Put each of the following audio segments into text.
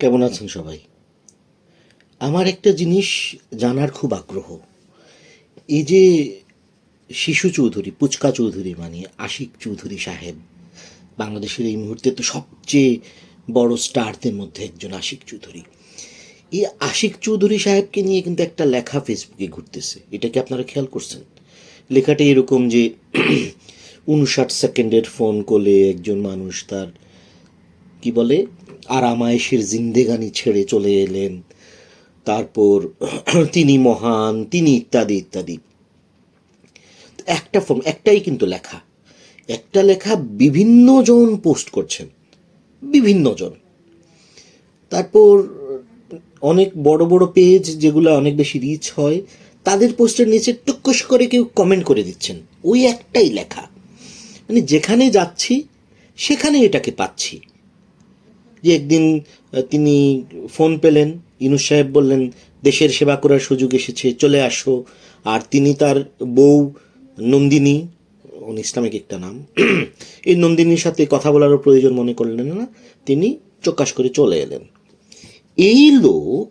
কেমন আছেন সবাই? আমার একটা জিনিস জানার খুব আগ্রহ। এই যে শিশু চৌধুরী, পুচকা চৌধুরী মানে আশিক চৌধুরী সাহেব, বাংলাদেশের এই মুহূর্তে তো সবচেয়ে বড় স্টারদের মধ্যে একজন আশিক চৌধুরী। এই আশিক চৌধুরী সাহেবকে নিয়ে কিন্তু একটা লেখা ফেসবুকে ঘুরতেছে। এটা কি আপনারা খেয়াল করছেন? লেখাটা এরকম যে উনষাট সেকেন্ডের ফোন কলে একজন মানুষ তার কি বলে? আরামায়েশের জিন্দেগানি ছেড়ে চলে এলেন। তারপর তিনি মহান, তিনি ইত্যাদি ইত্যাদি। একটা ফর্ম একটাই কিন্তু লেখা। একটা লেখা বিভিন্ন জন পোস্ট করছেন। বিভিন্ন জন তারপর অনেক বড় বড় পেজ যেগুলো অনেক বেশি রিচ হয়, তাদের পোস্টের নিচে টুকুস করে কেউ কমেন্ট করে দিচ্ছেন। ওই একটাই লেখা। মানে যেখানে যাচ্ছি, সেখানে এটাকে পাচ্ছি। যে একদিন তিনি ফোন পেলেন, ইনুস সাহেব বললেন, দেশের সেবা করার সুযোগ এসেছে, চলে আসো। আর তিনি তার বউ নন্দিনী, উনি ইসলামিক একটা নাম, এই নন্দিনীর সাথে কথা বলারও প্রয়োজন মনে করলেন না, তিনি চকাশ করে চলে এলেন। এই লোক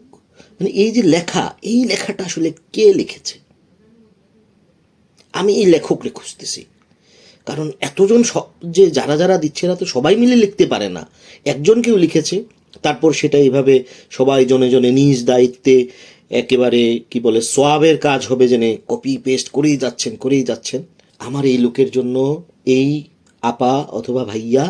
মানে এই যে লেখা, এই লেখাটা আসলে কে লিখেছে? আমি এই লেখকরে খুঁজতেছি। কারণ এতজন সব যে যারা যারা দিচ্ছে না তো সবাই মিলে লিখতে পারে না। একজন কেউ লিখেছে, তারপর সেটা এইভাবে সবাই জনে জনে নিজ দায়িত্বে একেবারে, কি বলে, সোয়াবের কাজ হবে জেনে কপি পেস্ট করেই যাচ্ছেন করেই যাচ্ছেন। আমার এই লোকের জন্য এই আপা অথবা ভাইয়া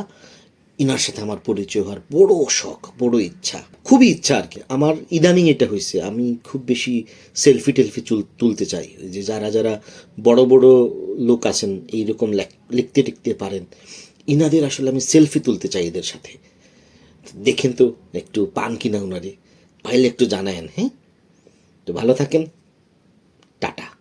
ইনার সাথে আমার পরিচয় হওয়ার বড় শখ, বড় ইচ্ছা। খুবই ইচ্ছা আর কি। আমার ইদানিং এটা হয়েছে আমি খুব বেশি সেলফি টেলফি তুলতে চাই। যে যারা যারা বড় বড় লোক আছেন, এইরকম লেখ- লিখতে, টিখতে পারেন, ইনাদের আসলে আমি সেলফি তুলতে চাই এদের সাথে। দেখেন তো, একটু পান কিনা ওনারে পাইলে একটু জানায়েন হ্যাঁ? তো ভালো থাকেন। টাটা।